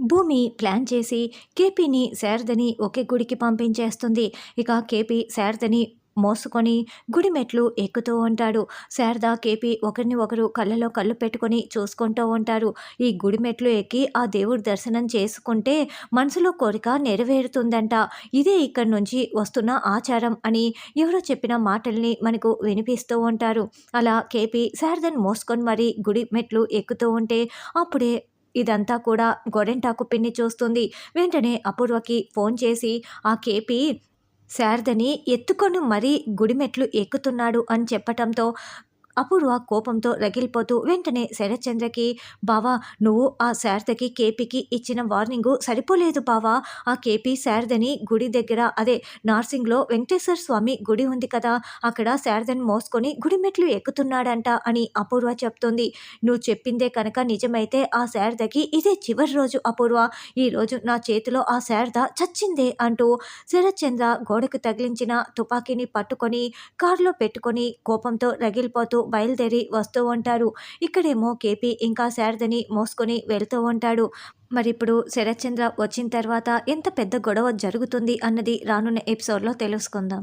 భూమి ప్లాన్ చేసి కేపీని శారదని ఒకే గుడికి పంపించేస్తుంది. ఇక కేపీ శారదని మోసుకొని గుడి మెట్లు ఎక్కుతూ ఉంటాడు. శారద కేపీ ఒకరిని ఒకరు కళ్ళలో కళ్ళు పెట్టుకొని చూసుకుంటూ ఉంటారు. ఈ గుడి మెట్లు ఎక్కి ఆ దేవుడి దర్శనం చేసుకుంటే మనసులో కోరిక నెరవేరుతుందంట. ఇదే ఇక్కడి నుంచి వస్తున్న ఆచారం అని ఎవరో చెప్పిన మాటల్ని మనకు వినిపిస్తూ ఉంటారు. అలా కేపీ శారదని మోసుకొని మరి గుడి మెట్లు ఎక్కుతూ ఉంటే అప్పుడే ఇదంతా కూడా గొడెంటాకు పిన్ని చూస్తుంది. వెంటనే అపూర్వకి ఫోన్ చేసి ఆ కేపీ శారదని ఎత్తుకొని మరీ గుడిమెట్లు ఎక్కుతున్నాడు అని చెప్పటంతో అపూర్వ కోపంతో రగిలిపోతూ వెంటనే శరత్చంద్రకి బావా నువ్వు ఆ శారదకి కేపీకి ఇచ్చిన వార్నింగు సరిపోలేదు బావా. ఆ కేపీ శారదని గుడి దగ్గర అదే నార్సింగ్లో వెంకటేశ్వర స్వామి గుడి ఉంది కదా అక్కడ శారదని మోసుకొని గుడి మెట్లు ఎక్కుతున్నాడంట అని అపూర్వ చెప్తుంది. నువ్వు చెప్పిందే కనుక నిజమైతే ఆ శారదకి ఇదే చివరి రోజు అపూర్వ. ఈరోజు నా చేతిలో ఆ శారద చచ్చిందే అంటూ శరత్చంద్ర గోడకు తగిలించిన తుపాకీని పట్టుకొని కారులో పెట్టుకొని కోపంతో రగిలిపోతూ బయలుదేరి వస్తూ ఉంటారు. ఇక్కడేమో కేపీ ఇంకా శారదని మోసుకొని వెళ్తూ ఉంటాడు. మరి ఇప్పుడు శరత్చంద్ర వచ్చిన తర్వాత ఎంత పెద్ద గొడవ జరుగుతుంది అన్నది రానున్న ఎపిసోడ్లో తెలుసుకుందాం.